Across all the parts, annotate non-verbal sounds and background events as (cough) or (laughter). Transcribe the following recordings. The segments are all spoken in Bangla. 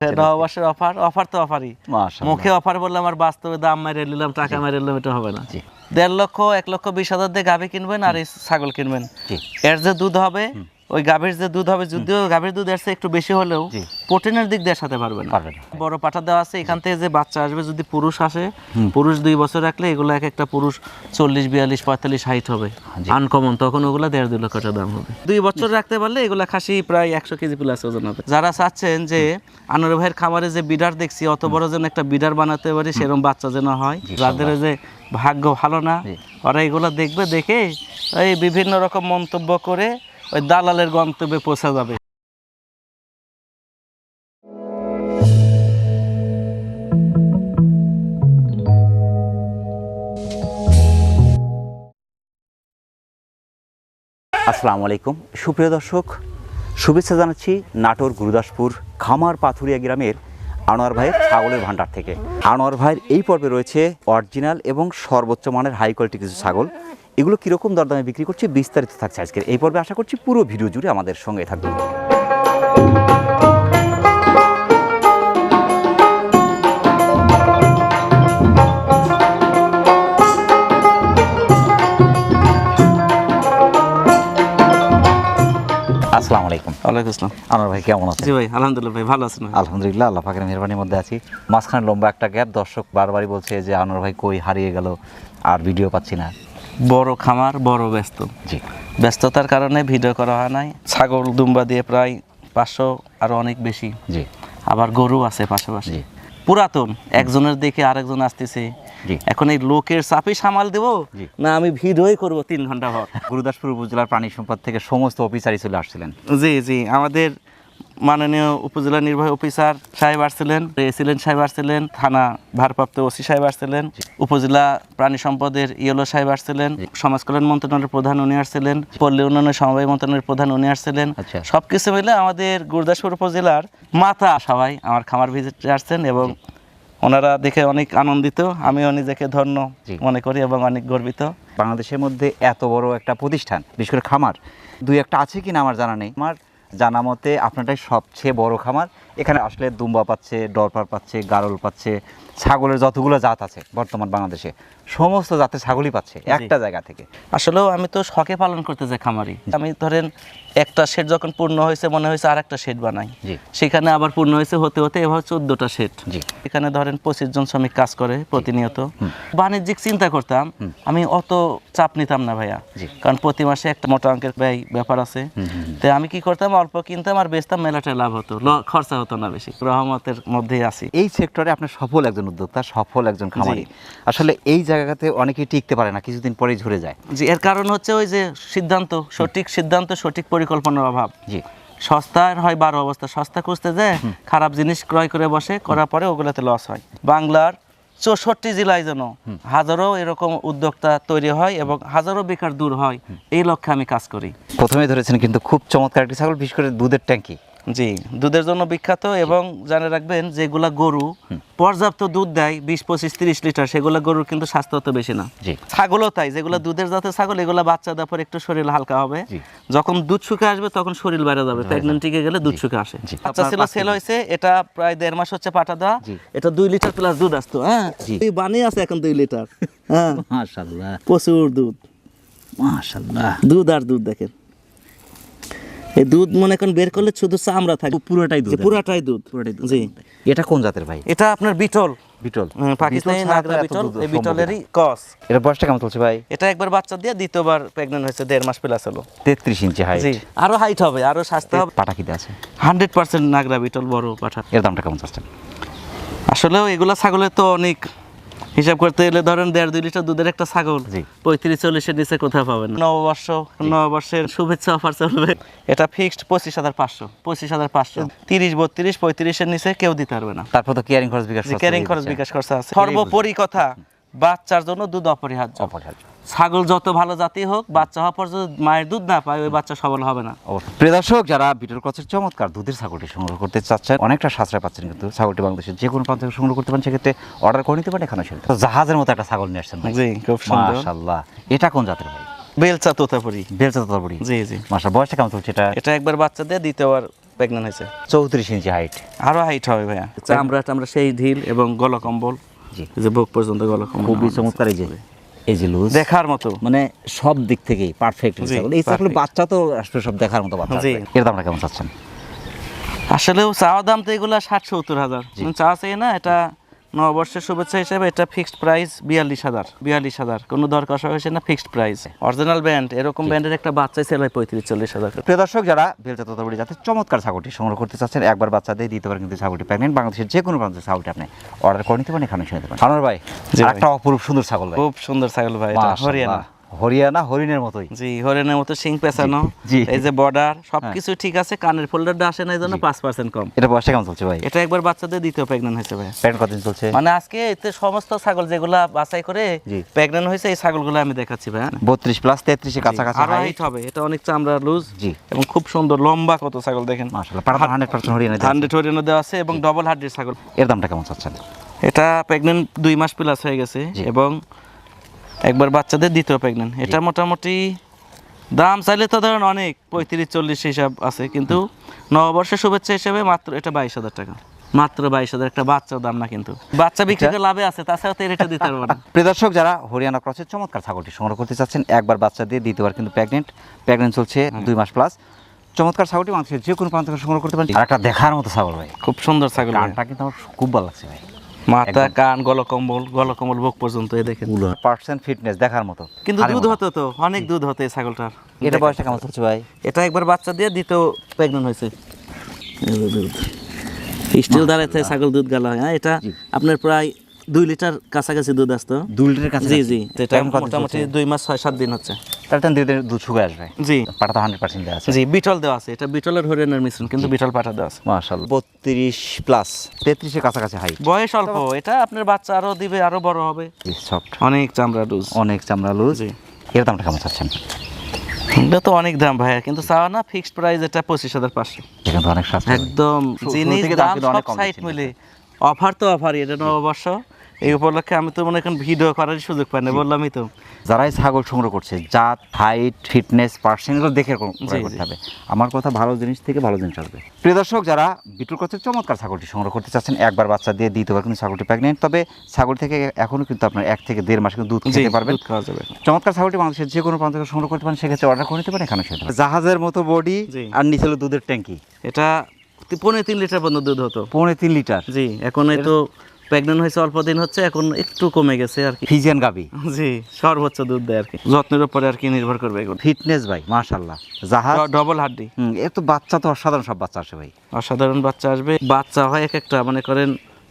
নববর্ষের অফার অফার তো অফারই মুখে অফার বললাম আমার বাস্তবে দাম নিলাম টাকা নিলাম এটা হবে না। দেড় লক্ষ এক লক্ষ বিশ হাজার দিয়ে গাভি কিনবেন আর এই ছাগল কিনবেন। এর যে দুধ হবে ওই গাভীর যে দুধ হবে যদিও গাভীর দুধ চেয়ে একটু বেশি হলেও প্রোটিনের দিক দিয়ে সাথে পারবে না। বড় পাঠা দেওয়া আছে এখান থেকে যে বাচ্চা আসবে যদি পুরুষ আসে পুরুষ দুই বছর রাখলে এগুলো এক একটা পুরুষ চল্লিশ বিয়াল্লিশ পঁয়তাল্লিশ হাইট হবে। আনকমন তখন ওগুলো দেড় দুই লক্ষ টাকা দাম হবে। দুই বছর রাখতে পারলে এগুলো খাসি প্রায় একশো কেজি প্লাস ওজন হবে। যারা চাচ্ছেন যে আনোয়ার ভাইয়ের খামারে যে বিডার দেখছি অত বড় যেন একটা বিডার বানাতে পারি সেরকম বাচ্চা যেন হয় যাদের যে ভাগ্য ভালো না ওরা এগুলো দেখবে দেখে এই বিভিন্ন রকম মন্তব্য করে ওই দালালের গন্তব্যে পৌঁছা যাবে। আসসালামু আলাইকুম। সুপ্রিয় দর্শক, শুভেচ্ছা জানাচ্ছি নাটোর গুরুদাসপুর খামার পাথুরিয়া গ্রামের আনোয়ার ভাইয়ের ছাগলের ভান্ডার থেকে। আনোয়ার ভাইয়ের এই পর্বে রয়েছে অরিজিনাল এবং সর্বোচ্চ মানের হাই কোয়ালিটি কিছু ছাগল। এগুলো কীরকম দরদামে বিক্রি করছে বিস্তারিত থাকছে আজকের এই পর্বে। আশা করছি পুরো ভিডিও জুড়ে আমাদের সঙ্গে থাকবে আসসালামু আলাইকুম। ওয়ালাইকুম আসসালাম। আনোয়ার ভাই কেমন আছেন? জি ভাই আলহামদুলিল্লাহ ভাই ভালো আছেন আলহামদুলিল্লাহ আল্লাহ পাকের মেহরবানির মধ্যে আছি। মাঝখানে লম্বা একটা গ্যাপ দর্শক বারবারই বলছে যে আনোয়ার ভাই কই হারিয়ে গেল আর ভিডিও পাচ্ছি না। বড় খামার বড় ব্যস্ত। জি। ব্যস্ততার কারণে ভিডিও করা হয় নাই। ছাগল দুম্বা দিয়ে প্রায় পাঁচশো আরও অনেক বেশি। জি। আবার গরু আছে পাশাপাশি। পুরাতন একজনের দেখে আরেকজন আসতেছে। এখন এই লোকের চাপে সামাল দেব? না আমি ভিডিওই করব তিন ঘণ্টা ভর (laughs) গুরুদাসপুর উপজেলার প্রাণী সম্পদ থেকে সমস্ত অফিসারই চলে আসছিলেন। জি জি। আমাদের মাননীয় উপজেলা নির্বাহী অফিসার সাহেব আসছিলেন এসিলেন্ট সাহেব আসছিলেন থানা ভারপ্রাপ্ত ওসি সাহেব আসছিলেন উপজেলা প্রাণী সম্পদের ইয়েলো সাহেব আসছিলেন সমাজ কল্যাণ মন্ত্রণালয়ের প্রধান উনি আসছিলেন পল্লী উন্নয়ন সমবায় মন্ত্রণালয়ের প্রধান উনি আসছিলেন। আচ্ছা। সবকিছু মিলে আমাদের গুরদাসপুর উপজেলার মাথা সবাই আমার খামার ভিজিটে আসছেন এবং ওনারা দেখে অনেক আনন্দিত আমিও নিজেকে ধন্য মনে করি এবং অনেক গর্বিত। বাংলাদেশের মধ্যে এত বড় একটা প্রতিষ্ঠান বিশেষ করে খামার দুই একটা আছে কিনা আমার জানা নেই। আমার জানা মতে আপনারটাই সবচেয়ে বড় খামার। এখানে আসলে দুম্বা পাচ্ছে ডরপার পাচ্ছে গারল পাচ্ছে ছাগলের যতগুলো জাত আছে বর্তমান বাংলাদেশে সমস্ত জাতের ছাগলই পাচ্ছে একটা জায়গা থেকে। আসলেও আমি তো শখে পালন করতে যাই খামারি। আমি ধরেন একটা শেড যখন পূর্ণ হয়েছে মনে হয়েছে আর একটা শেড বানাই সেখানে আবার পূর্ণ হয়েছে হতে হতে এভাবে চোদ্দটা শেড এখানে ধরেন পঁচিশ জন শ্রমিক কাজ করে প্রতিনিয়ত। বাণিজ্যিক চিন্তা করতাম আমি অত চাপ নিতাম না ভাইয়া। কারণ প্রতি মাসে একটা মোটা অঙ্কের ব্যয় ব্যাপার আছে। তো আমি কি করতাম অল্প কিনতাম আর বেচতাম মেলাটা লাভ হতো। খরচা হতো না বেশি। রহমতের মধ্যেই আছি। এই সেক্টরে আপনার সফল একজন উদ্যোক্তা সফল একজন খামারি। আসলে এই জায়গাতে অনেকেই টিকতে পারে না কিছুদিন পরেই ঝরে যায়। জি এর কারণ হচ্ছে ওই যে সিদ্ধান্ত সঠিক সিদ্ধান্ত সঠিক পরিকল্পনার অভাব। জি। সস্তার হয় বারো অবস্থা সস্তা খুঁজতে যায় খারাপ জিনিস ক্রয় করে বসে করার পরে ওগুলোতে লস হয়। বাংলার চৌষট্টি জেলায় যেন হাজারো এরকম উদ্যোক্তা তৈরি হয় এবং হাজারো বেকার দূর হয় এই লক্ষ্যে আমি কাজ করি। প্রথমে ধরেছেন কিন্তু খুব চমৎকার একটি ছাগল বিশেষ করে দুধের ট্যাঙ্কি জি দুধের জন্য বিখ্যাত এবং জানে রাখবেন যেগুলা গরু পর্যাপ্ত দুধ দেয় বিশ পঁচিশ তিরিশ লিটার সেগুলা গরুর কিন্তু স্বাস্থ্য অত বেশি না। ছাগলও তাই যেগুলো দুধের জাতের ছাগল এগুলো বাচ্চা দেওয়ার পর একটু শরীর হালকা হবে। যখন দুধ শুকে আসবে তখন শরীর বাইরে যাবে প্রেগনেন্ট টিকে গেলে দুধ শুকে আসে। বাচ্চা ছিল সেল হয়েছে এটা প্রায় দেড় মাস হচ্ছে পাটা দেওয়া। এটা দুই লিটার প্লাস দুধ আসতো হ্যাঁ। বানিয়ে আছে এখন দুই লিটার হ্যাঁ? প্রচুর দুধ। মাশাল্লাহ দুধ আর দুধ দেখেন। এই দুধ মনে করেন বের করলে শুধু চামড়া থাকে। পুরোটাই দুধ পুরাটাই দুধ। পুরোটাই দুধ। জি। এটা কোন জাতের ভাই? এটা আপনার বিটল। বিটল। হ্যাঁ, পাকিস্তানি নাগরা বিটল। এই বিটলেরই কস। এটা বয়সটা কেমন চলছে ভাই? এটা একবার বাচ্চা দিয়ে দ্বিতীয়বার প্রেগনেন্ট হয়েছে দেড় মাস প্লাস হলো। তেত্রিশ ইঞ্চি হাইট জি। আরও হাইট হবে আরও স্বাস্থ্য হবে। পাটা কিতে আছে? হান্ড্রেড পার্সেন্ট নাগরা বিটল বড় পাঠা। এর দামটা কেমন চাচ্ছেন? আসলেও এগুলা ছাগলের তো অনেক হিসাব করতে গেলে ধরেন দেড় দুই লিটার দুধের একটা ছাগল পঁয়ত্রিশ চল্লিশের নিচে কোথাও পাবেন নববর্ষ নববর্ষের শুভেচ্ছা অফার চলবে। এটা ফিক্সড পঁচিশ হাজার পাঁচশো। পঁচিশ হাজার পাঁচশো। তিরিশ বত্রিশ পঁয়ত্রিশের নিচে কেউ দিতে পারবে না। তারপর তো কেয়ারিং খরচ বিকাশ কেয়ারিং খরচ বিকাশ খরচা আছে। সর্বোপরি কথা বাচ্চার জন্য দুধ অপরিহার্য। অপরিহার্য। ছাগল যত ভালো জাতি হোক বাচ্চা হওয়া পর্যন্ত মায়ের দুধ না পায় ওই বাচ্চা সবল হবে না। প্রিয় দর্শক যারা বিটল ক্রসের চমৎকার দুধের ছাগলটি সংগ্রহ করতে চাচ্ছেন অনেকটা সাশ্রয় পাচ্ছেন কিন্তু ছাগলটি বাংলাদেশের যে কোনো প্রান্ত থেকে সংগ্রহ করতে পারেন সেক্ষেত্রে অর্ডার করে নিতে পারেন এখানে সেটা তো জাহাজের মতো একটা ছাগল নিয়ে আসছেন জি খুব সুন্দর। মাশাল্লাহ এটা কোন জাতের ভাই? বেলচা তোতাপুরি। বেলচা তোতাপুরি। জি জি। মাশা বয়সটা কেমন চলছে এটা? এটা একবার বাচ্চা দিয়ে দ্বিতীয়বার প্রেগনেন্ট হয়েছে। চৌত্রিশ ইঞ্চি হাইট আরও হাইট হবে ভাইয়া। চামড়া টামড়া সেই ঢিল এবং গলকম্বল। জি। যে বুক পর্যন্ত গলকম্বল খুবই চমৎকার এই যে। এই যে লুজ। দেখার মতো। মানে সব দিক থেকে পারফেক্ট ছাগল এই ছাগলের বাচ্চা তো আসলে সব দেখার মতো বাচ্চা। এর দামটা কেমন চাচ্ছেন? আসলেও চাওয়া দাম তো এগুলো ষাট সত্তর হাজার। চা চাই না এটা নববর্ষের শুভেচ্ছা হিসেবে এটা ফিক্সড প্রাইস বিয়াল্লিশ হাজার। বিয়াল্লিশ হাজার। কোনো দরকার কষা হয়েছে না ফিক্সড প্রাইস অরিজিনাল ব্যান্ড এরকম ব্যান্ডের একটা বাচ্চা সেল হয় পঁয়ত্রিশ চল্লিশ হাজার। প্রিয় দর্শক যারা বেলচা ততবড়ি যাতে চমৎকার ছাগলটি সংগ্রহ করতে চাচ্ছেন একবার বাচ্চা দিয়ে দিতে পারেন কিন্তু ছাগলটি প্রেগনেন্ট বাংলাদেশের যে কোনো প্রান্তের ছাগলটি আপনি অর্ডার করে নিতে পারেন এখানে শুনে দেবেন ভাই একটা অপরূপ সুন্দর ছাগল ভাই। খুব সুন্দর ছাগল ভাই হরিয়ানা। হরিয়ানা হরিণের মতোই। জি হরিয়ানার মতো সিং পেঁচানো জি। এই যে বর্ডার সবকিছু ঠিক আছে কানের ফোল্ডারটা আসে না এই জন্য পাঁচ পার্সেন্ট কম। এটা বয়সটা কেমন চলছে ভাই? এটা একবার বাচ্চাদের দ্বিতীয় প্রেগনেন্ট হয়েছে ভাই। প্যান্ট কতদিন চলছে? মানে আজকে এতে সমস্ত ছাগল যেগুলা বাছাই করে জি। প্রেগনেন্ট হয়েছে এই ছাগলগুলো আমি দেখাচ্ছি ভাই হ্যাঁ? বত্রিশ প্লাস তেত্রিশের কাছাকাছি আরও হাইট হবে এটা অনেক চামড়া লুজ জি। এবং খুব সুন্দর লম্বা কত ছাগল দেখেন। মাশাআল্লাহ hundred percent Haryana. Hundred Haryana দেওয়া আছে এবং ডবল হার্ডের ছাগল। এর দামটা কেমন চাচ্ছেন? এটা প্রেগনেন্ট দুই মাস প্লাস হয়ে গেছে এবং একবার বাচ্চাদের দ্বিতীয় প্রেগনেন্ট এটা মোটামুটি দাম চাইলে তো ধরেন অনেক পঁয়ত্রিশ চল্লিশ হিসাব আছে কিন্তু নববর্ষের শুভেচ্ছা হিসেবে মাত্র এটা বাইশ হাজার টাকা। মাত্র বাইশ হাজার একটা বাচ্চার দাম না কিন্তু। বাচ্চা বিক্রি করে লাভে আছে তাছাড়া তো এটা দিতে পারব না (laughs) যারা হরিয়ানা ক্রসের চমৎকার ছাগলটি সংগ্রহ করতে চাচ্ছেন একবার বাচ্চা দিয়ে দ্বিতীয়বার কিন্তু প্রেগনেন্ট প্রেগনেন্ট চলছে দুই মাস প্লাস চমৎকার ছাগলটি মানুষের যে কোনো প্রান্ত থেকে সংগ্রহ করতে পারেন। আর একটা দেখার মতো ছাগল ভাই। খুব সুন্দর ছাগল। গানটা কিন্তু আমার খুব ভালো লাগছে ভাই। মাথা কান গলকম্বল গলকম্বল বুক পর্যন্ত এই দেখেন। পার্সেন্ট ফিটনেস দেখার মতো। কিন্তু দুধ হতো তো অনেক দুধ হতো এই ছাগলটার। এটা বয়সটা কেমন চলছে ভাই? এটা একবার বাচ্চা দিয়ে দ্বিতীয় প্রেগনেন্ট হয়েছে। স্টিল দাঁড়াতে ছাগল দুধ গালা হয়? হ্যাঁ এটা আপনার প্রায় দুই লিটার কাছাকাছি দুধ আসতো। দুই লিটার কাছে জি জি। এটা মোটামুটি দুই মাস ছয় সাত দিন হচ্ছে। তার টান দিয়ে দুধ আসবে। জি। পাটা তো হান্ড্রেড পার্সেন্ট আছে। জি বিটল দেওয়া আছে। এটা বিটলের হরিয়ানার মিশ্রণ কিন্তু বিটল পাঠা দেওয়া আছে। মাশাআল্লাহ। বত্রিশ প্লাস তেত্রিশের কাছাকাছি হাইট বয়স অল্প। এটা আপনার বাচ্চা আরও দিবে আরও বড় হবে। সফট অনেক চামড়া ডুজ অনেক চামড়া লুজ জি। এর দামটা কেমন চাচ্ছেন? এটা তো অনেক দাম ভাইয়া কিন্তু চাওয়া না ফিক্সড প্রাইস এটা পঁচিশ হাজার পাঁচশো। অনেক একদম জিনিস দাম সব দিচ্ছেন মিলে অফার তো অফারই এটা নববর্ষ। এই উপলক্ষে আমি তো মনে এখন ভিডিও করার সুযোগ পাই না বললামই তো। যারাই ছাগল সংগ্রহ করছে জাত হাইট ফিটনেস পার্সেন্ট দেখে করতে হবে। আমার কথা ভালো জিনিস থেকে ভালো জিনিস আসবে। প্রিয় দর্শক যারা বিটুল কচের চমৎকার ছাগলটি সংগ্রহ করতে চাচ্ছেন। একবার বাচ্চা দিয়ে দ্বিতীয়বার কিন্তু ছাগলটি প্রেগনেন্ট তবে ছাগল থেকে এখনও কিন্তু আপনার এক থেকে দেড় মাস কিন্তু দুধ খেতে পারবেন। চমৎকার ছাগলটি মানুষের যে কোনো প্রান্ত থেকে সংগ্রহ করতে পারেন সেক্ষেত্রে অর্ডার করে নিতে পারেন এখানে সেটা। জাহাজের মতো বডি আর নিচে হলো দুধের ট্যাঙ্কি। এটা পৌনে তিন লিটার পর্যন্ত দুধ হতো। পৌনে তিন লিটার। জি এখন এই তো প্রেগনেন্ট হয়েছে অল্প দিন হচ্ছে এখন একটু কমে গেছে আর কি। ফিজিয়ান গাবি। জি সর্বোচ্চ দুধ দেয় আর কি। যত্নের উপরে আর কি নির্ভর করবে এগুলো। ফিটনেস ভাই মাশাল্লাহ জাহাজ? ডবল হাড্ডি। হুম, এ তো বাচ্চা তো অসাধারণ সব বাচ্চা আসে ভাই। অসাধারণ বাচ্চা আসবে। বাচ্চা হয় এক একটা মনে করেন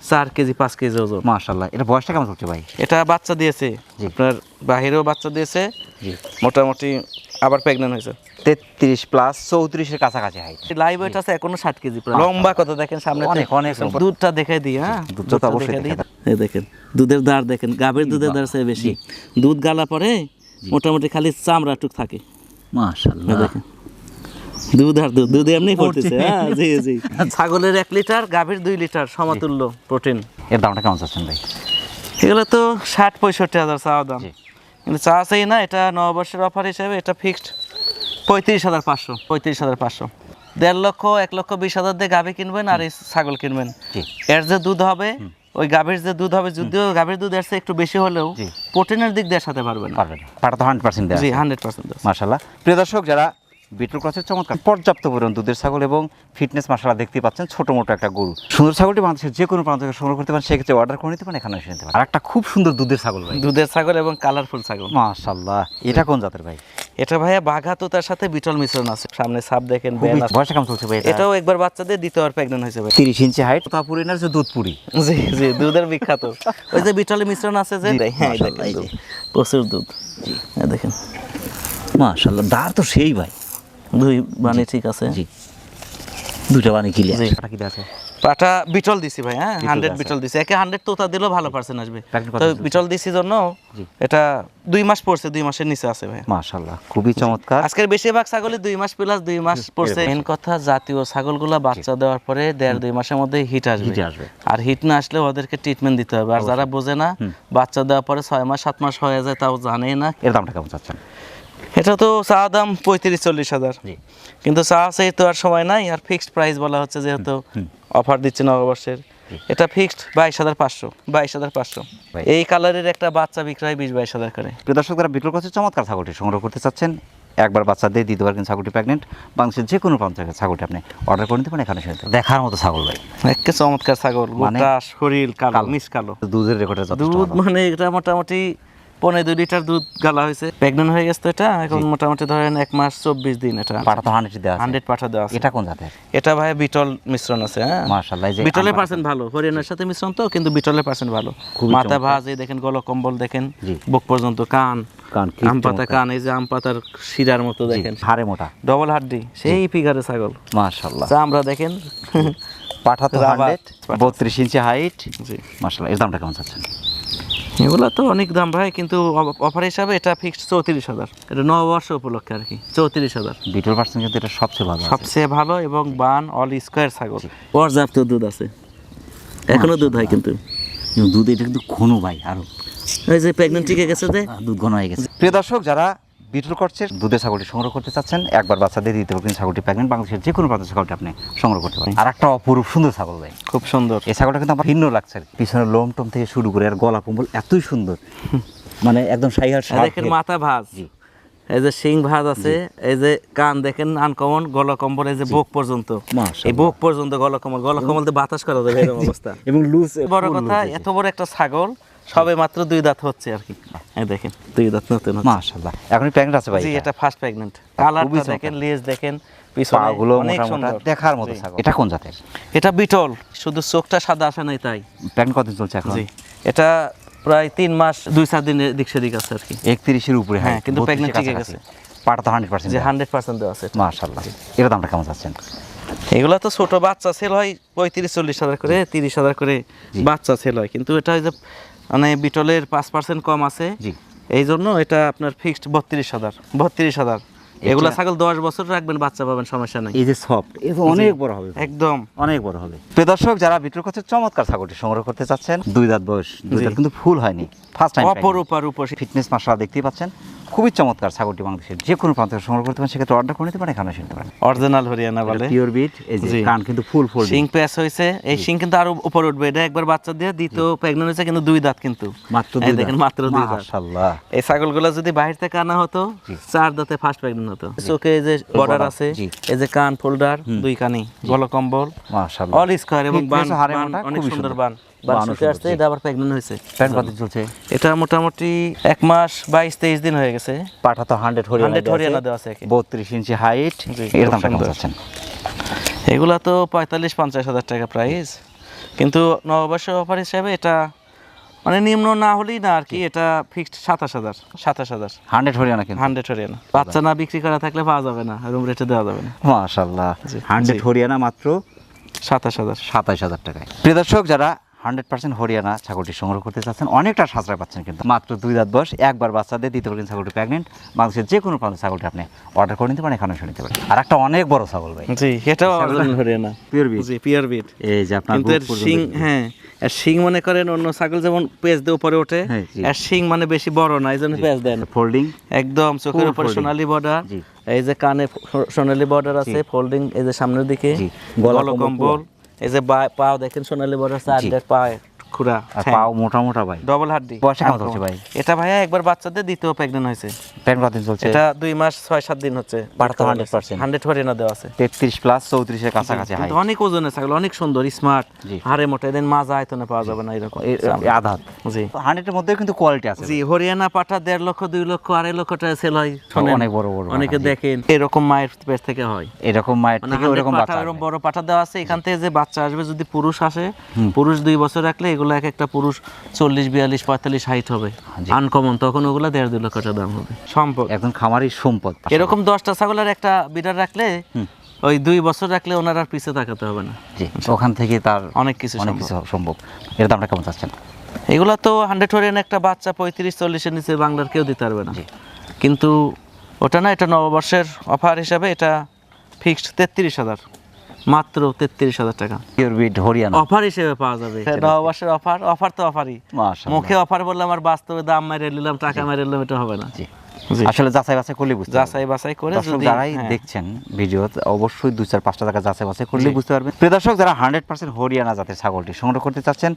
চার কেজি পাঁচ কেজি ওজন। মাশাল্লাহ এটা বয়সটা কেমন চলছে ভাই? এটা বাচ্চা দিয়েছে। আপনার বাহিরেও বাচ্চা দিয়েছে। মোটামুটি আবার প্রেগনেন্ট হয়েছে। তেত্রিশ প্লাস চৌত্রিশের কাছাকাছি হাইট লাইভ ওয়েট আছে এখনও ষাট কেজি প্রায়। লম্বা কত দেখেন সামনে। অনেক, অনেক দুধটা দেখে দিই হ্যাঁ? দুধটা তো অবশ্যই দেখে দিই। এই দেখেন দুধের দাঁড় দেখেন গাভীর দুধের দাঁড় চেয়ে বেশি। দুধ গালা পরে মোটামুটি খালি চামড়া টুক থাকে। এই মাশাল্লাহ দেখেন। দুধ আর দুধ দুধ এমনি পড়তেছে হ্যাঁ জি জি। (laughs) ছাগলের এক লিটার গাভীর দুই লিটার সমতুল্য প্রোটিন। এর দামটা কেমন চাচ্ছেন ভাই? এগুলো তো ষাট পঁয়ষট্টি হাজার চাওয়া দাম। জি। কিন্তু চা চাই না এটা নববর্ষের অফার হিসেবে এটা ফিক্সড পঁয়ত্রিশ হাজার পাঁচশো পঁয়ত্রিশ হাজার পাঁচশো। দেড় লক্ষ এক লক্ষ বিশ হাজার দিয়ে গাভী কিনবেন আর এই ছাগল কিনবেন। এর যে দুধ হবে ওই গাভীর যে দুধ হবে যদিও গাভীর দুধ এসে একটু বেশি হলেও প্রোটিনের দিক দিয়ে সাথে পারবেন পারবেন পাটা তো হান্ড্রেড পার্সেন্ট জি হান্ড্রেড পার্সেন্ট মাশাল্লাহ প্রিয় দর্শক যারা বিটুল ক্রসের চমৎকার। পর্যাপ্ত পরিমাণ দুধের ছাগল এবং ফিটনেস মাসালা দেখতে পাচ্ছেন ছোট মোটো একটা গরু। সুন্দর ছাগলটি বাংলাদেশের যে কোনো প্রান্ত থেকে সংগ্রহ করতে পারেন সেক্ষেত্রে অর্ডার করে নিতে পারেন এখানে এসে নিতে পারেন। আর একটা খুব সুন্দর দুধের ছাগল ভাই। দুধের ছাগল এবং কালারফুল ছাগল। মাশাল্লাহ এটা কোন জাতের ভাই? এটা ভাইয়া বাঘা তো তার সাথে বিটল মিশ্রণ আছে। সামনে সাপ দেখেন। বয়সটা কেমন চলছে ভাই এটাও একবার বাচ্চাদের দ্বিতীয়বার প্রেগনেন্ট হয়েছে ভাই। তিরিশ ইঞ্চি হাইট তারপরে এনার যে দুধ পুরি জি জি দুধের বিখ্যাত। ওই যে বিটল মিশ্রণ আছে যে হ্যাঁ। প্রচুর দুধ। জি দেখেন। মাশাল্লাহ দাঁড় তো সেই ভাই। দুই মানে ঠিক আছে? জি। দুটা বানি ক্লিয়ার জি। কি আছে। পাটা বিটল দিছি ভাই হ্যাঁ? হান্ড্রেড বিটল দিছি। একে হান্ড্রেড তোতা দিলেও ভালো পার্সেন্ট আসবে। তো বিটল দিছি জন্য এটা দুই মাস পড়ছে দুই মাসের নিচে আছে ভাই। মাশাল্লাহ খুবই চমৎকার। আজকের বেশিরভাগ ছাগলে দুই মাস প্লাস দুই মাস পড়ছে। মেন কথা জাতীয় ছাগলগুলা বাচ্চা দেওয়ার পরে দেড় দুই মাসের মধ্যে হিট আসবে। আসবে। আর হিট না আসলে ওদেরকে ট্রিটমেন্ট দিতে হবে। আর যারা বোঝে না বাচ্চা দেওয়ার পরে ছয় মাস সাত মাস হয়ে যায় তাও জানেই না। এর দামটা কেমন চাচ্ছেন? এটা তো চা দাম পঁয়ত্রিশ চল্লিশ হাজার। জি। কিন্তু চা আছে তো আর সময় নাই আর ফিক্সড প্রাইস বলা হচ্ছে যেহেতু অফার দিচ্ছে নববর্ষের এটা ফিক্সড বাইশ হাজার পাঁচশো বাইশ হাজার পাঁচশো। এই কালারের একটা বাচ্চা বিক্রয় বিশ বাইশ হাজার করে। প্রিয় দর্শক বিটল করছে চমৎকার ছাগলটি সংগ্রহ করতে চাচ্ছেন। একবার বাচ্চা দিয়ে দ্বিতীয়বার কিন্তু ছাগলটি প্রেগনেন্ট বাংলাদেশের যে কোনো প্রান্ত থেকে ছাগলটি আপনি অর্ডার করে নিতে পারেন এখানে শুনতে দেখার মতো ছাগল ভাই। একে চমৎকার ছাগল মানে- শরীর কালো কালো। মিস কালো। দুধের রেকর্ডে দুধ মানে এটা মোটামুটি পনেরো দুই লিটার দুধ গালা হয়েছে। প্রেগনেন্ট হয়ে গেছে তো এটা এখন মোটামুটি ধরেন এক মাস চব্বিশ দিন এটা। তো হান্ড্রেড দেওয়া হান্ড্রেড পাঠা দেওয়া এটা কোন জাতের? এটা ভাই বিটল মিশ্রণ আছে হ্যাঁ? যে বিটলের আমরা- পার্সেন্ট ভালো হরিয়ানার সাথে মিশ্রণ তো কিন্তু বিটলের পার্সেন্ট ভালো। মাথা ভাজ এই দেখেন গল কম্বল দেখেন বুক পর্যন্ত কান কান আম পাতা কান এই যে আম পাতার শিরার মতো দেখেন। হাড়ে মোটা। ডবল হাড্ডি সেই ফিগারে ছাগল। আমরা দেখেন পাঠা তো হান্ড্রেড বত্রিশ ইঞ্চি হাইট জি। মার্শাল্লাহ এর দামটা কেমন চাচ্ছেন? এগুলা তো অনেক দাম ভাই কিন্তু অফার হিসাবে এটা ফিক্সড চৌত্রিশ হাজার। এটা নববর্ষ উপলক্ষে আর কি চৌত্রিশ হাজার। বিটল পার্সেন্ট কিন্তু এটা সবচেয়ে ভালো সবচেয়ে ভালো এবং বান অল স্কোয়ার ছাগল। পর্যাপ্ত দুধ আছে। এখনও দুধ হয় কিন্তু। কিন্তু দুধ এটা কিন্তু ঘন ভাই আরও। এই যে প্রেগনেন্ট টিকে গেছে যে? দুধ ঘন হয়ে গেছে। প্রিয় দর্শক যারা বিটল করছে। দুধের ছাগলটি সংগ্রহ করতে চাচ্ছেন। একবার বাচ্চা দিয়ে দিতে পারবেন ছাগলটি প্রেগনেন্ট। বাংলাদেশের যে কোনো প্রান্তের ছাগলটি আপনি সংগ্রহ করতে পারেন। আর একটা অপরূপ সুন্দর ছাগল ভাই। খুব সুন্দর। এই ছাগলটা কিন্তু আমার ভিন্ন লাগছে পিছনের লোম টোম থেকে শুরু করে আর গলা কম্বল এতই সুন্দর। মানে একদম সাইহার দেখেন মাথা ভাজ। এই যে শিং ভাজ আছে এই যে কান দেখেন আনকমন গলা কম্বল এই যে বুক পর্যন্ত। এই বুক পর্যন্ত গলা কম্বল গলা কম্বল দিয়ে বাতাস করা যাবে এরকম অবস্থা। এবং লুজ বড় কথা এত বড় একটা ছাগল সবে মাত্র দুই দাঁত হচ্ছে আর কি। এই দেখেন দুই দাঁত নতুন। মাশাআল্লাহ। এখন প্রেগনেন্ট আছে ভাই জি এটা? ফার্স্ট প্রেগন্যান্ট কালারটা দেখেন লেজ দেখেন পিছনে অনেক সুন্দর। দেখার মতো ছাগল। এটা কোন জাতের? এটা বিটল শুধু চোখটা সাদা আসে নাই তাই। কতদিন চলছে এখন? জি। এটা প্রায় তিন মাস দুই চার দিনের দিক সেদিক আছে আর কি। একত্রিশের উপরে হ্যাঁ, কিন্তু 32 pregnant টিকে কাছাকাছি। গেছে। পাটা তো হান্ড্রেড পার্সেন্ট যে হান্ড্রেড পার্সেন্ট দেওয়া আছে মাশাআল্লাহ। দামটা কেমন চাচ্ছেন? এগুলো তো ছোট বাচ্চা সেল হয় পঁয়ত্রিশ চল্লিশ হাজার করে তিরিশ হাজার করে বাচ্চা সেল হয়। কিন্তু এটা যে মানে বিটলের পাঁচ পার্সেন্ট কম আছে। জি। এই জন্য এটা আপনার ফিক্সড বত্রিশ হাজার। বত্রিশ হাজার। এগুলা ছাগল দশ বছর রাখবেন বাচ্চা পাবেন সমস্যা নাই। এই যে সফট এ তো অনেক বড় হবে। একদম। অনেক বড় হবে। প্রিয় দর্শক যারা বিটুর কাছে চমৎকার ছাগলটি সংগ্রহ করতে চাচ্ছেন দুই দাঁত বয়স দুই দাঁত কিন্তু ফুল হয়নি। ফার্স্ট টাইম অপর উপর উপর ফিটনেস মাসা দেখতেই পাচ্ছেন। খুবই চমৎকার ছাগলটি বাংলাদেশের যে কোনো প্রান্ত সংগ্রহ করতে পারেন সেক্ষেত্রে অর্ডার করে নিতে পারেন এখানে শুনতে পারেন অরিজিনাল হরিয়ানা বলে। পিওর বিট এই যে কান কিন্তু ফুল ফুল শিং প্যাচ হয়েছে এই শিং কিন্তু আরও উপরে উঠবে। এটা একবার বাচ্চা দিয়ে দ্বিতীয় প্রেগনেন্ট হয়েছে কিন্তু দুই দাঁত কিন্তু। মাত্র দুই দেখেন মাত্র দুই দাঁত। মাশাআল্লাহ। এই ছাগলগুলো যদি বাইরে থেকে আনা হতো চার দাঁতে ফার্স্ট প্রেগনেন্ট হতো। চোখে এই যে বর্ডার আছে এই যে কান ফোল্ডার দুই কানি গলকম্বল মাশাআল্লাহ। অল স্কোয়ার এবং বান অনেক সুন্দর। বান। বান বানও শুকে সুন্দর, আসছে এটা আবার প্রেগনেন্ট হয়েছে। প্যান্ট চলছে। এটা মোটামুটি এক মাস বাইশ তেইশ দিন হয়ে গেছে। পাঠা তো হান্ড্রেড হরিয়ানা 100 হরিয়ানা দেওয়া আছে বত্রিশ ইঞ্চি হাইট জি, এর খুব দামটা কেমন সুন্দর। চাচ্ছেন এগুলা তো পঁয়তাল্লিশ পঞ্চাশ হাজার টাকা প্রাইস কিন্তু নববর্ষ অফার হিসাবে এটা মানে নিম্ন না হলেই না আর কি এটা ফিক্সড সাতাশ হাজার সাতাশ হাজার। হান্ড্রেড হরিয়ানা কিন্তু। হান্ড্রেড হরিয়ানা। বাচ্চা না বিক্রি করা থাকলে পাওয়া যাবে না রুম রেটে দেওয়া যাবে না। মাশাআল্লাহ। হান্ড্রেড হরিয়ানা মাত্র সাতাশ হাজার। সাতাইশ হাজার টাকায়। প্রিয় দর্শক যারা হান্ড্রেড পার্সেন্ট হরিয়ানা ছাগলটি সংগ্রহ করতে চাচ্ছেন। অনেকটা সাশ্রয় পাচ্ছেন কিন্তু। মাত্র দুই দাঁত বয়স একবার বাচ্চা দিয়ে দিতে পারেন ছাগলটি প্রেগনেন্ট বাংলাদেশের যে কোনো প্রান্তে ছাগলটি আপনি অর্ডার করে নিতে পারেন এখানে শুনে নিতে পারেন। আর একটা অনেক বড় ছাগল ভাই। জি এটাও হরিয়ানা। পিওর বিট জি পিওর বিট এই যে আপনার কিন্তু শিং হ্যাঁ এর শিং মনে করেন অন্য ছাগল যেমন পেঁচ দিয়ে উপরে ওঠে হ্যাঁ, জি। এর শিং মানে বেশি বড় না এই জন্য পেঁচ দেন। ফোল্ডিং একদম চোখের উপরে। সোনালী বর্ডার এই যে কানে সোনালী বর্ডার আছে ফোল্ডিং এই যে সামনের দিকে গলা কম্বল। এই যে পাও দেখেন সোনালী বর্ডার আছে। আড্ডার পায়ে খুরা পাও মোটা মোটা ভাই। ডবল হাড্ডি। বয়সে কেমন চলছে ভাই? এটা ভাইয়া একবার বাচ্চাদের দ্বিতীয় হয়েছে। কতদিন চলছে? এটা দুই মাস ছয় সাত দিন হচ্ছে। পাটা তো 100% হান্ড্রেড হরিয়ানা দেওয়া আছে। তেত্রিশ প্লাস চৌত্রিশের কাছাকাছি হাই অনেক ছাগল অনেক সুন্দর স্মার্ট। হাড়ে মোটা এদিন মাজা আয়তনে পাওয়া যাবে না এরকম আধাত জি। হান্ড্রেডের মধ্যে কিন্তু কোয়ালিটি আছে। জি হরিয়ানা পাটা দেড় লক্ষ দুই লক্ষ আড়াই লক্ষ টাকা সেল হয়। অনেক বড় বড় অনেকে দেখেন এরকম মায়ের পেট থেকে হয়। এরকম মায়ের মানে থেকে 100 ওরকম বাচ্চা এরকম বড় পাঠা দেওয়া আছে এখান থেকে যে বাচ্চা আসবে যদি পুরুষ আসে পুরুষ দুই বছর রাখলে এগুলো এক একটা পুরুষ চল্লিশ বিয়াল্লিশ পঁয়তাল্লিশ হাইট হবে। আনকমন তখন ওগুলো দেড় দুই লক্ষ টাকা দাম হবে। সম্পদ। একজন খামারি সম্পদ। এরকম দশটা ছাগলের একটা বিডার রাখলে ওই দুই বছর রাখলে ওনার আর পিছে তাকাতে হবে না। জি ওখান থেকে তার অনেক কিছু অনেক। কিছু সম্ভব। এর দামটা কেমন চাচ্ছেন? এগুলো তো হান্ড্রেড হরিয়ান একটা বাচ্চা পঁয়ত্রিশ চল্লিশের নিচে বাংলার কেউ দিতে পারবে না। কিন্তু ওটা না এটা নববর্ষের অফার হিসাবে এটা ফিক্সড তেত্রিশ হাজার। মাত্র তেত্রিশ হাজার টাকা। হরিয়ানা। অফার হিসেবে পাওয়া যাবে। নববর্ষের অফার অফার তো অফারই মুখে অফার বললে আমার বাস্তবে দাম মারিয়ে নিলাম টাকা মারিয়ে নিলাম এটা হবে না। জি। আসলে যাচাই বাছাই করলে বুঝতে যাচাই বাছাই করে যারাই হ্যাঁ, দেখছেন ভিডিও অবশ্যই দুই চার পাঁচটা টাকা যাচাই বাছাই করলে বুঝতে পারবেন। প্রিয় দর্শক যারা হান্ড্রেড পার্সেন্ট হরিয়ানা জাতের ছাগলটি সংগ্রহ করতে চাচ্ছেন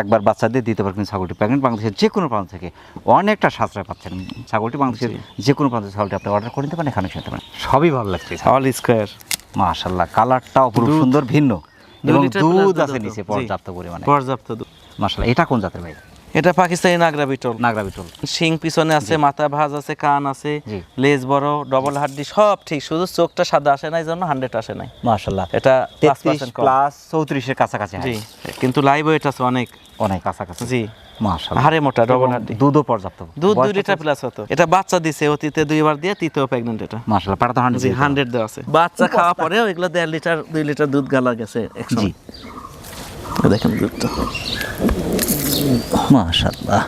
একবার বাচ্চাদের দ্বিতীয়বার কিন্তু ছাগলটি। প্রেগনেন্ট বাংলাদেশের যে কোনো প্রান্ত থেকে অনেকটা সাশ্রয় পাচ্ছেন ছাগলটি। বাংলাদেশের যে কোনো প্রান্ত থেকে ছাগলটি আপনি অর্ডার করে নিতে পারেন এখানে শুনতে পারেন। সবই ভালো লাগছে। অল স্কোয়ার মাশাল্লাহ কালারটা অপরূপ সুন্দর ভিন্ন। এবং দুধ দুধ আছে নিচে পর্যাপ্ত পরিমাণে। পর্যাপ্ত দুধ। মাশাল্লাহ এটা কোন জাতের ভাই? এটা পাকিস্তানি নাগরা বিটল। নাগরা বিটল। শিং পিছনে আছে মাথা ভাঁজ আছে কান আছে লেজ বড় ডবল হাড্ডি সব ঠিক শুধু চোখটা সাদা আসে নাই জন্য হান্ড্রেড আসে নাই। মাশাল্লাহ এটা প্লাস চৌত্রিশের কাছাকাছি জি কিন্তু লাইভ ওয়েট আছে অনেক। অনেক কাছাকাছি। জি। মাশাল্লাহ হাড়ে মোটা ডবল এবং হাড্ডি। দুধও পর্যাপ্ত। দুধ দুই লিটার প্লাস হতো। এটা বাচ্চা দিছে অতীতে দুইবার দিয়ে তৃতীয় প্রেগনেন্ট এটা। মাশাল্লাহ পাটা তো হান্ড্রেড দেওয়া আছে। বাচ্চা খাওয়া পরেও এগুলো দেড় লিটার দুই লিটার দুধ গালা গেছে জি। দেখেন দুধটা মাশাল্লাহ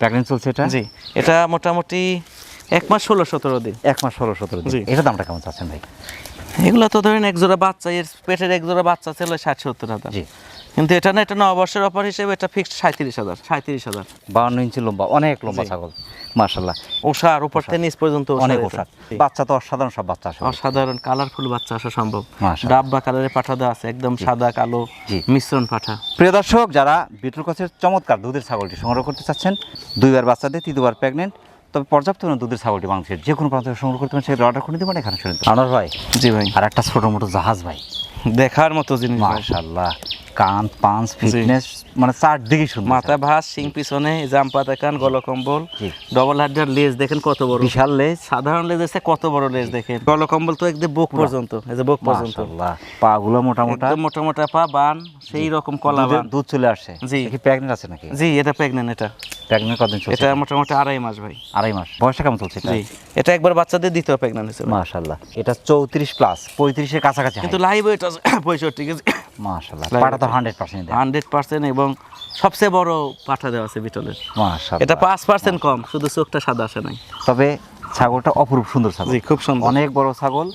প্রেগনেন্ট চলছে এটা? জি এটা মোটামুটি এক মাস ষোলো সতেরো দিন। এক মাস ষোলো সতেরো দিন। এটা দামটা কেমন চাচ্ছেন ভাই? এগুলো তো ধরেন এক জোড়া বাচ্চা এর পেটের এক জোড়া বাচ্চা ছিল ষাট সত্তর হাজার। জি। কিন্তু এটা না এটা নববর্ষের অফার হিসেবে এটা ফিক্সড সাঁত্রিশ হাজার সাঁত্রিশ হাজার। বাউন্ন ইঞ্চি লম্বা অনেক লম্বা ছাগল মাশাল্লাহ ওষার উপর থেকে নিচ পর্যন্ত অনেক জি। বাচ্চা তো অসাধারণ সব বাচ্চা আসলে। অসাধারণ কালারফুল বাচ্চা আসা সম্ভব। ডাব বা কালারের পাঠা দেওয়া আছে একদম সাদা কালো। মিশ্রণ পাঠা। প্রিয় দর্শক যারা বিটুল কচের চমৎকার দুধের ছাগলটি সংগ্রহ করতে চাচ্ছেন দুইবার বাচ্চাদের তৃতীয়বার প্রেগনেন্ট তবে পর্যাপ্ত পরিমাণে দুধের ছাগলটি বাংলাদেশের যে কোনো প্রান্ত সংগ্রহ করতে পারেন সেটা অর্ডার করে পারেন এখানে শুনে আনার ভাই। জি ভাই। আর একটা ছোট মোটো জাহাজ ভাই। দেখার মতো জিনিস ভাই। মাশাল্লাহ কান পাঁচ ফিটনেস মানে চারদিকে সুন্দর মাথা ভাস সিং পিছনে জাম্পাতা কান গলকম্বল। ডবল হাড্ডার লেজ দেখেন কত বড়। বিশাল লেজ সাধারণ লেজ আছে কত বড় লেজ দেখেন। গলকম্বল তো একদম বুক পর্যন্ত এই যে বুক পর্যন্ত। পা গুলো মোটা মোটা মোটা মোটা পা বান সেই রকম কলা বান। দুধ চলে আসছে জি। কি প্রেগনেন্ট আছে নাকি? জি এটা প্রেগনেন্ট এটা। প্রেগনেন্ট কতদিন চলছে এটা মোটামুটি আড়াই মাস ভাই। আড়াই মাস। বয়সটা কেমন চলছে এটা? জি। এটা একবার বাচ্চাদের দ্বিতীয় প্রেগনেন্ট হয়েছে ভাই। মাশাল্লাহ এটা চৌত্রিশ প্লাস পঁয়ত্রিশের কাছাকাছি কিন্তু লাইভ ওয়েট আছে পঁয়ষট্টি কেজি। মাশাল্লাহ Live পাটা তো। হান্ড্রেড পার্সেন্ট হান্ড্রেড পার্সেন্ট এবং সবচেয়ে বড় পাঠা দেওয়া আছে বিটলের। এটা পাঁচ পার্সেন্ট কম শুধু চোখটা সাদা আসে নাই। তবে ছাগলটা অপরূপ সুন্দর ছাগল। জি খুব সুন্দর। অনেক বড় ছাগল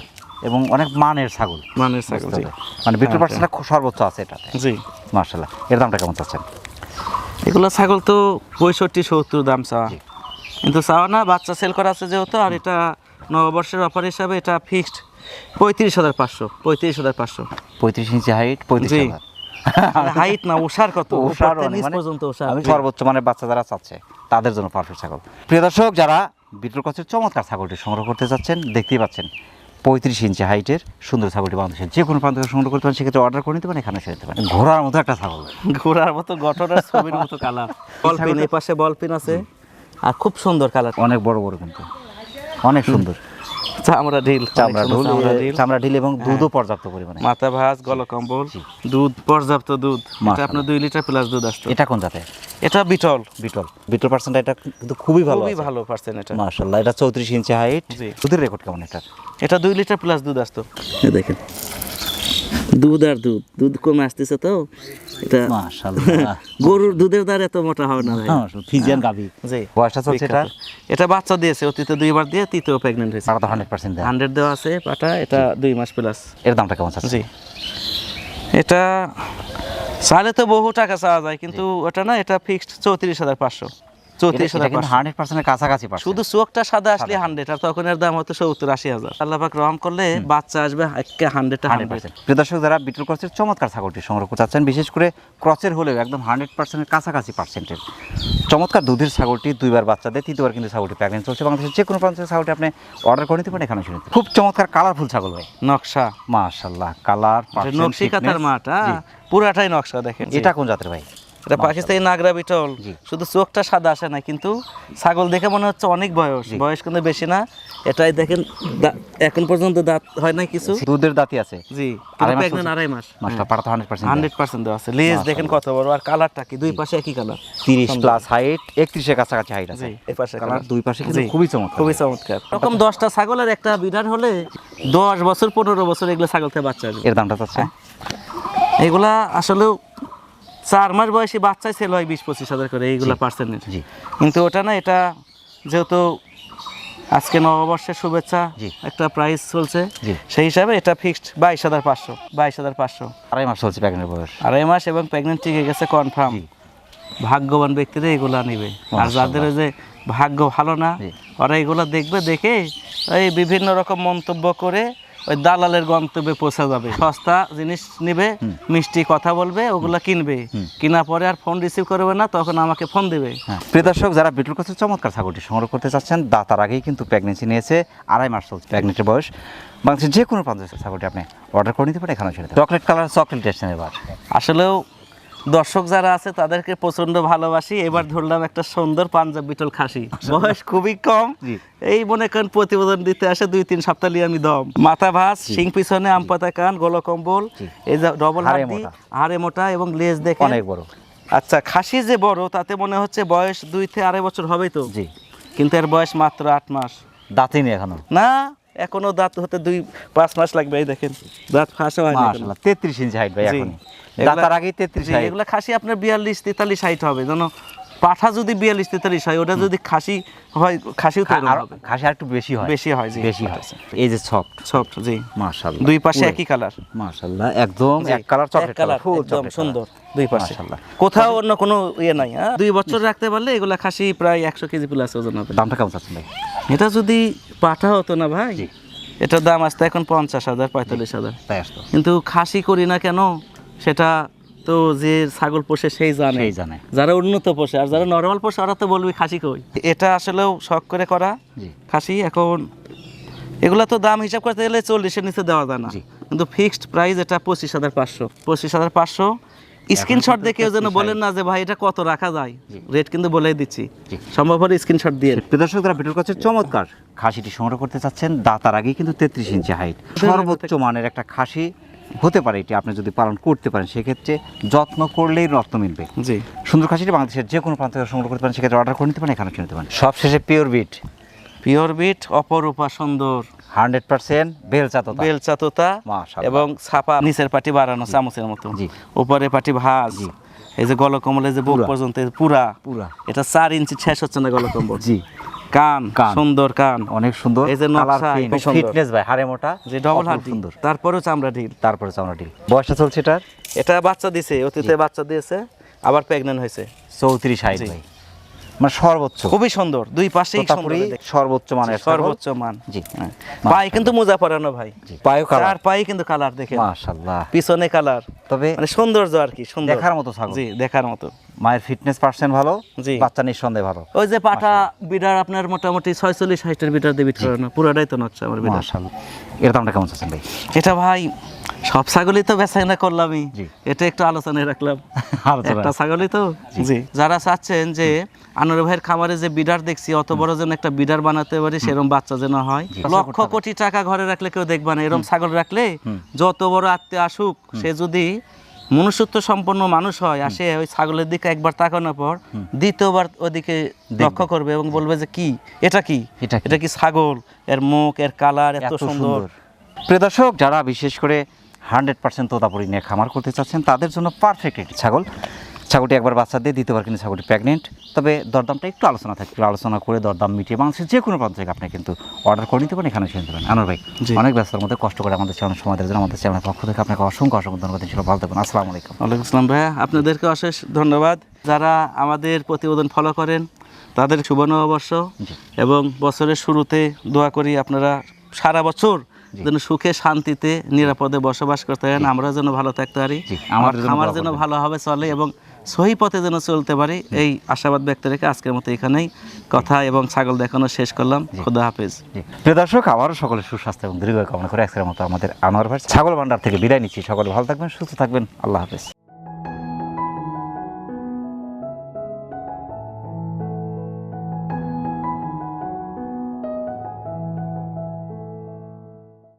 এবং অনেক মানের ছাগল। মানের ছাগল মানে বিটুল হ্যাঁ, পার্সেন্টটা খুব সর্বোচ্চ আছে এটাতে। জি। মাশাল্লাহ এর দামটা কেমন চাচ্ছেন? এগুলো ছাগল তো পঁয়ষট্টি সত্তর দাম চাওয়া কিন্তু চাওয়া না বাচ্চা সেল করা আছে যেহেতু আর এটা নববর্ষের অফার হিসাবে এটা ফিক্সড পঁয়ত্রিশ হাজার পাঁচশো পঁয়ত্রিশ হাজার পাঁচশো। পঁয়ত্রিশ ইঞ্চি হাইট পঁয়ত্রিশ। হাজার। হাইট না ওষার কত? ওষার মানে পর্যন্ত ওষার আমি সর্বোচ্চ মানে বাচ্চা যারা চাচ্ছে তাদের জন্য পারফেক্ট ছাগল। প্রিয় দর্শক যারা বিটুল কচের চমৎকার ছাগলটি সংগ্রহ করতে চাচ্ছেন দেখতেই পাচ্ছেন পঁয়ত্রিশ ইঞ্চি হাইটের সুন্দর ছাগলটি বাংলাদেশের যে কোনো প্রান্ত সংগ্রহ করতে পারেন সেক্ষেত্রে অর্ডার করে নিতে পারেন এখানে নিতে পারেন। ঘোড়ার মতো একটা ছাগল। ঘোড়ার মতো গঠনের (laughs) ছবির মতো কালার বল পিন এই পাশে বল পিন আছে আর খুব সুন্দর কালার অনেক বড় বড় কিন্তু। অনেক সুন্দর। চামড়া ঢিল চামড়া ঢুল চামড়া ঢিল। এবং দুধও পর্যাপ্ত পরিমাণে। মাথা ভাঁজ গলকম্বল দুধ পর্যাপ্ত দুধ। এটা আপনার দুই লিটার প্লাস দুধ আসতো। এটা কোন জাতে এটা বিটল। বিটল। বিটল পার্সেন্ট এটা কিন্তু খুবই ভালো খুবই ভালো পার্সেন্ট এটা। মাশাল্লাহ এটা চৌত্রিশ ইঞ্চি হাইট। দুধের রেকর্ড কেমন এটা? এটা দুই লিটার প্লাস দুধ আসতো। দেখেন। দুধ আর দুধ দুধ কমে আসতেছে তো। এটা (laughs) গরুর দুধের দ্বার এত মোটা হবে না ফিজিয়ান গাভি। জি। বয়সটা চলছে এটা? এটা বাচ্চা দিয়েছে অতীতে দুইবার দিয়ে তৃতীয় প্রেগনেন্ট হয়েছে। হান্ড্রেড পার্সেন্ট হান্ড্রেড দেওয়া আছে পাটা এটা দুই মাস প্লাস এর দামটা কেমন জি। এটা চাইলে তো বহু টাকা চাওয়া যায় কিন্তু ওটা না এটা ফিক্সড চৌত্রিশ হাজার পাঁচশো। চৌত্রিশ হাজার কিন্তু হান্ড্রেড পার্সেন্টের কাছাকাছি শুধু চোখটা সাদা আসলে হান্ড্রেড আর তখন এর দাম হতো সত্তর আশি হাজার। আল্লাহ রহম করলে বাচ্চা আসবে একে হান্ড্রেড হান্ড্রেড পার্সেন্ট প্রিয় দর্শক যারা বিটল ক্রসের চমৎকার ছাগলটি সংগ্রহ করতে চাচ্ছেন বিশেষ করে ক্রসের হলেও একদম হান্ড্রেড পার্সেন্টের কাছাকাছি পার্সেন্টের চমৎকার দুধের ছাগলটি দুইবার বাচ্চা দেয় তৃতীয়বার কিন্তু ছাগলটি প্রেগনেন্ট চলছে। বাংলাদেশের যে কোনো প্রান্তের ছাগলটি আপনি অর্ডার করে নিতে পারেন এখানে শুনতে খুব চমৎকার কালারফুল ছাগল ভাই। নকশা। মাশাল্লাহ কালার নকশি কাতার মাঠ পুরাটাই নকশা দেখেন। এটা কোন জাতের ভাই? এটা পাকিস্তানি নাগরা বিটল। শুধু চোখটা সাদা আসে না কিন্তু ছাগল দেখে মনে হচ্ছে অনেক বয়স। বয়স কিন্তু বেশি না। এটাই দেখেন এখন পর্যন্ত দাঁত হয় না কিছু? দুধের দাঁতি আছে। জি। প্রেগনেন্ট আড়াই মাস। মাসটা পাড়া হান্ড্রেড পার্সেন্ট হান্ড্রেড পার্সেন্ট দেওয়া আছে। লেজ দেখেন কত বড়। আর কালারটা কি? দুই পাশে একই কালার তিরিশ প্লাস হাইট একত্রিশের কাছাকাছি হাইট আছে। জি এই পাশে কালার দুই পাশে কিন্তু খুবই চমৎকার। খুবই চমৎকার। এরকম দশটা ছাগলের একটা বিডার হলে দশ বছর পনেরো বছর এগুলো বাচ্চা আসবে। এর দামটা চাচ্ছে এগুলা আসলেও চার মাস বয়সী বাচ্চাই সেল হয় বিশ পঁচিশ হাজার করে এইগুলো পার্সেন্টেজ কিন্তু ওটা না এটা যেহেতু আজকে নববর্ষের শুভেচ্ছা একটা প্রাইস চলছে সেই হিসাবে এটা ফিক্সড বাইশ হাজার পাঁচশো বাইশ হাজার পাঁচশো। আড়াই মাস চলছে প্যাকেটের বয়স। আড়াই মাস এবং প্রেগনেন্ট টিকে গেছে কনফার্ম ভাগ্যবান ব্যক্তিরা এগুলা নেবে। আর যাদের যে ভাগ্য ভালো না ওরা এগুলো দেখবে দেখে এই বিভিন্ন রকম মন্তব্য করে ওই দালালের গন্তব্যে পৌঁছে যাবে। সস্তা জিনিস নিবে মিষ্টি কথা বলবে ওগুলো কিনবে। কিনা পরে আর ফোন রিসিভ করবে না তখন আমাকে ফোন দেবে। হ্যাঁ। প্রিয় দর্শক যারা বিটুল কাছে চমৎকার ছাগলটি সংগ্রহ করতে চাচ্ছেন দাতার আগেই কিন্তু প্রেগনেন্সি নিয়েছে আড়াই মাস চলছে প্রেগনেন্সির বয়স। বাংলাদেশের যে কোনো প্রান্ত ছাগলটি আপনি অর্ডার করে নিতে পারেন এখানে ছেড়ে চকলেট কালার চকলেট টেস্টেন এবার। আসলেও দর্শক যারা আছে তাদেরকে প্রচণ্ড ভালোবাসি। এবার ধরলাম একটা সুন্দর পাঞ্জাব বিটল খাসি। বয়স খুবই কম। এই মনে করেন প্রতিবেদন দিতে আসে দুই তিন সপ্তাহ লিয়ে আমি দম। মাথা ভাস শিং পিছনে আম পাতা কান গোল কম্বল এই যে ডবল হাড়ে হাড়ি মোটা। এবং লেজ দেখে অনেক বড়। আচ্ছা খাসি যে বড় তাতে মনে হচ্ছে বয়স দুই থেকে আড়াই বছর হবেই তো। জি। কিন্তু এর বয়স মাত্র আট মাস। দাঁতই নেই এখনও। না এখনও দাঁত হতে দুই পাঁচ মাস লাগবে এই দেখেন দাঁত ফাঁসে হয়। মাশাআল্লাহ তেত্রিশ ইঞ্চি হাইট ভাই এখন দাঁতার আগে দাতার আগেই তেত্রিশ এগুলো এগুলা খাসি আপনার বিয়াল্লিশ তেতাল্লিশ হাইট হবে যেন পাঠা যদি বিয়াল্লিশ তেতাল্লিশ হয় ওটা যদি খাসি হয় খাসিও তৈরি আর হবে। ঘাসে আর একটু বেশি হয়। বেশি হয় জি। বেশি হয়। এই যে সফট সফট জি। মাশাআল্লাহ। দুই পাশে একই কালার মাশাআল্লাহ একদম এক কালার চকলেট কালার ফুল একদম সুন্দর দুই পাশে। কোথাও অন্য কোনো ইয়ে নাই হ্যাঁ? দুই বছর রাখতে পারলে এগুলা খাসি প্রায় একশো কেজি প্লাস ওজন হবে। দামটা কেমন চাচ্ছেন ভাই? এটা যদি পাঠা হতো না ভাই এটার দাম আসতে এখন পঞ্চাশ হাজার পঁয়তাল্লিশ হাজার। কিন্তু খাসি করি না কেন সেটা তো যে ছাগল পোষে সেই জানে। সেই জানে। যারা উন্নত পোষে আর যারা নর্মাল পোষে ওরা তো বলবি খাসি কই? এটা আসলেও শখ করে করা। খাসি এখন এগুলা তো দাম হিসাব করতে গেলে চল্লিশের নিচে দেওয়া যায় না। কিন্তু ফিক্সড প্রাইস এটা পঁচিশ হাজার পাঁচশো। পঁচিশ হাজার পাঁচশো। স্ক্রিনশট দেখে কেউ যেন বলেন না যে ভাই এটা কত রাখা যায়? রেট কিন্তু বলে দিচ্ছি। সম্ভব হলে স্ক্রিনশট দিয়ে। প্রদর্শক যারা ভিডিওর কাছে চমৎকার খাসিটি সংগ্রহ করতে চাচ্ছেন দাতার আগেই কিন্তু তেত্রিশ ইঞ্চি হাইট সর্বোচ্চ মানের একটা খাসি হতে পারে এটি আপনি যদি পালন করতে পারেন সেক্ষেত্রে যত্ন করলেই রত্ন মিলবে। জি। সুন্দর খাসিটি বাংলাদেশের যে কোনো প্রান্ত থেকে সংগ্রহ করতে পারেন সেক্ষেত্রে অর্ডার করে নিতে পারেন এখানে কিনতে পারেন। সবশেষে পিওর বিট পিওর বিট অপরূপা সুন্দর। হান্ড্রেড পার্সেন্ট বেলচা তো বেলচা এবং ছাপা নিচের পাটি বাড়ানো চামচের মতো। জি। উপরে পাটি ভাঁজ। জি। এই যে গলকমলে যে বুক পর্যন্ত পুরা। পুরা। এটা চার ইঞ্চি শেষ হচ্ছে না গলকম্বল? জি। কান। সুন্দর কান। অনেক সুন্দর। এই যে নকশা, ফিটনেস ভাই হাড়ে মোটা যে ডবল হাড় সুন্দর। তারপরেও চামড়া ঢিল তারপরে চামড়া ঢিল বয়সটা চলছে এটার এটা বাচ্চা দিছে অতীতে বাচ্চা দিয়েছে আবার প্রেগনেন্ট হয়েছে। চৌত্রিশ হাইট ভাই। মানে সর্বোচ্চ। খুবই সুন্দর। দুই পাশেই সুন্দর সর্বোচ্চ মানের সর্বোচ্চ মান। জি হ্যাঁ। পায়ে কিন্তু মোজা পরানো ভাই। জি পায়ও কালার পায়ে কিন্তু কালার দেখে মাশাআল্লাহ। পিছনে কালার তবে মানে সৌন্দর্য আর কি সুন্দর। দেখার মতো ছাগল। জি দেখার মতো। মায়ের ফিটনেস পার্সেন্ট ভালো জি। বাচ্চা নিঃসন্দেহে ভালো। ওই যে পাঠা বিডার আপনার মোটামুটি ছয়চল্লিশ হাইটের বিডার দিয়ে বিট করানো পুরাটাই তো নকশা আমার বিডার মাশাআল্লাহ। এর দামটা কেমন চাচ্ছেন ভাই? এটা ভাই সব ছাগলই তো বেচা কিনা করলামই। এটা একটু আলোচনায় রাখলাম। একটা ছাগলই তো। জি। যারা চাচ্ছেন যে আনোয়ার ভাইয়ের খামারে যে বিডার দেখছি অত বড় যেন একটা বিডার বানাতে পারি সেরকম বাচ্চা যেন হয়। লক্ষ কোটি টাকা ঘরে রাখলে কেউ দেখবে না। এরকম ছাগল রাখলে যত বড় আত্মীয় আসুক সে যদি মনুষ্যত্ব সম্পন্ন মানুষ হয় আসে ওই ছাগলের দিকে একবার তাকানোর পর দ্বিতীয়বার ওদিকে লক্ষ্য করবে এবং বলবে যে কি? এটা কি? এটা কি? এটা কি ছাগল? এর মুখ এর কালার এত সুন্দর। প্রিয় দর্শক যারা বিশেষ করে হান্ড্রেড পার্সেন্ট তোতাপুরি নিয়ে খামার করতে চাচ্ছেন তাদের জন্য পারফেক্ট একটি ছাগল। ছাগলটি একবার বাচ্চা দিয়ে দ্বিতীয়বার কিন্তু ছাগলটি প্রেগনেন্ট তবে দরদামটা একটু আলোচনা থাকে একটু আলোচনা করে দরদাম মিটিয়ে বাংলাদেশের যে কোনো প্রান্ত থেকে আপনি কিন্তু অর্ডার করে নিতে পারেন এখানে এসে নিতে পারেন আনোয়ার ভাই অনেক ব্যস্ততার মধ্যে কষ্ট করে আমাদের চ্যানেল সময় দেওয়ার জন্য আমাদের চ্যানেলের পক্ষ থেকে আপনাকে অসংখ্য অসংখ্য ধন্যবাদ ছিল ভালো থাকবেন আসসালামু আলাইকুম। ওয়ালাইকুম আসসালাম ভাইয়া আপনাদেরকে অশেষ ধন্যবাদ। যারা আমাদের প্রতিবেদন ফলো করেন তাদের শুভ নববর্ষ এবং বছরের শুরুতে দোয়া করি আপনারা সারা বছর যেন সুখে শান্তিতে নিরাপদে বসবাস করতে পারেন আমরা যেন ভালো থাকতে পারি আমার যেন। ভালোভাবে চলে এবং সহি পথে যেন চলতে পারি এই আশাবাদ ব্যক্ত রেখে আজকের মতো এখানেই কথা এবং ছাগল দেখানো শেষ করলাম। খুদা হাফেজ। প্রিয় দর্শক আবারও সকলে সুস্বাস্থ্য এবং দীর্ঘ কামনা করে আজকের মতো আমাদের আনোয়ার ভাই ছাগল ভান্ডার থেকে বিদায় নিচ্ছি। সকলে ভালো থাকবেন সুস্থ থাকবেন। আল্লাহ হাফেজ।